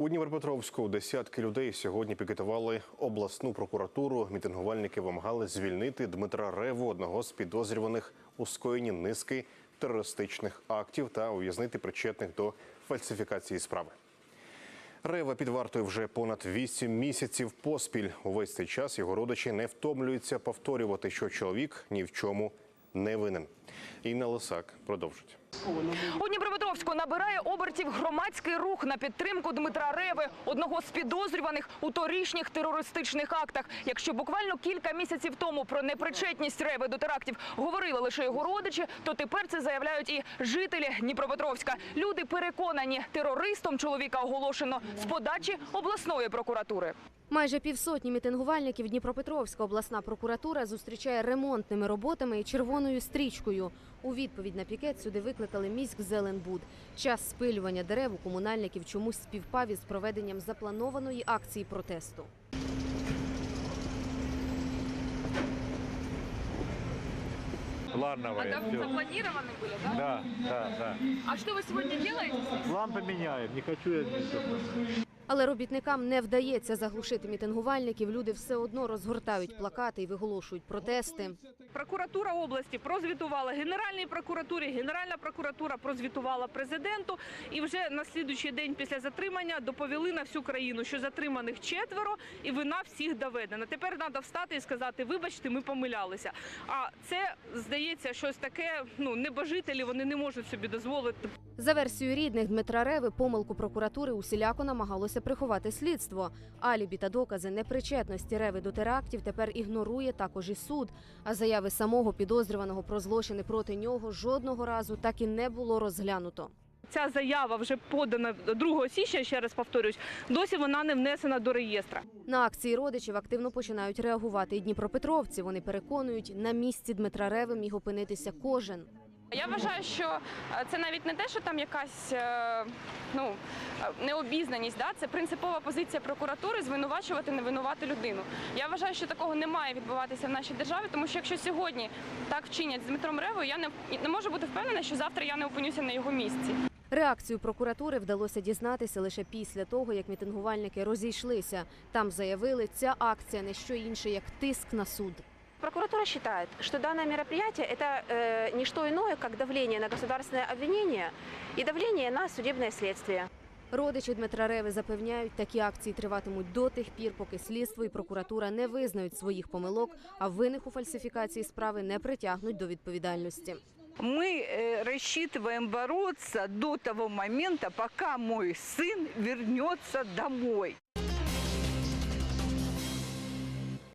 У Дніпропетровську десятки людей сьогодні пікетували обласну прокуратуру. Мітингувальники вимагали звільнити Дмитра Реву, одного з підозрюваних у скоєнні низки терористичних актів та ув'язнити причетних до фальсифікації справи. Рева під вартою вже понад 8 місяців поспіль. Увесь цей час його родичі не втомлюються повторювати, що чоловік ні в чому не винен. Інна Лисак продовжить. У Дніпропетровську набирає обертів громадський рух на підтримку Дмитра Реви, одного з підозрюваних у торішніх терористичних актах. Якщо буквально кілька місяців тому про непричетність Реви до терактів говорили лише його родичі, то тепер це заявляють і жителі Дніпропетровська. Люди переконані, терористом чоловіка оголошено з подачі обласної прокуратури. Майже півсотні мітингувальників Дніпропетровська обласна прокуратура зустрічає ремонтними роботами і червоною стрічкою. У відповідь на пікет сюди викликали міськ Зеленбуд. Час спилювання дерев у комунальників чомусь співпав із проведенням запланованої акції протесту. Плановое. всё. запланированы были, Да, да, да. А что вы сегодня делаете? Лампы меняем, не хочу я ничего. Але робітникам не вдається заглушити мітингувальників. Люди все одно розгортають плакати і виголошують протести. Прокуратура області прозвітувала Генеральній прокуратурі, Генеральна прокуратура прозвітувала президенту. І вже на слідуючий день після затримання доповіли на всю країну, що затриманих четверо, і вина всіх доведена. Тепер треба встати і сказати: вибачте, ми помилялися. А це здається щось таке. Ну небожителі вони не можуть собі дозволити За версією рідних Дмитра Реви, помилку прокуратури усіляко намагалося приховати слідство. Алібі та докази непричетності Реви до терактів тепер ігнорує також і суд. А заяви самого підозрюваного про злочини проти нього жодного разу так і не було розглянуто. Ця заява вже подана 2 січня. Ще раз повторюсь, досі вона не внесена до реєстра. На акції родичів активно починають реагувати і дніпропетровці. Вони переконують, на місці Дмитра Реви міг опинитися кожен. Я вважаю, що е, це навіть не те, що там якась е, ну е, необізнаність, да це принципова позиція прокуратури звинувачувати невинувати людину. Я вважаю, що такого не має відбуватися в нашій державі, тому що якщо сьогодні так вчинять з Дмитром Ревою, я не, не можу бути впевнена, що завтра я не опинюся на його місці. Реакцію прокуратури вдалося дізнатися лише після того, як мітингувальники розійшлися. Там заявили, ця акція не що інше, як тиск на суд. Прокуратура считает, что данное мероприятие – это э, не что иное, как давление на государственное обвинение и давление на судебное следствие. Родичі Дмитра Реви запевняють, такі акції триватимуть до тих пір, поки слідство і прокуратура не визнають своїх помилок, а винних у фальсифікації справи не притягнуть до відповідальності. Мы э, рассчитываем бороться до того момента, пока мой сын вернется домой.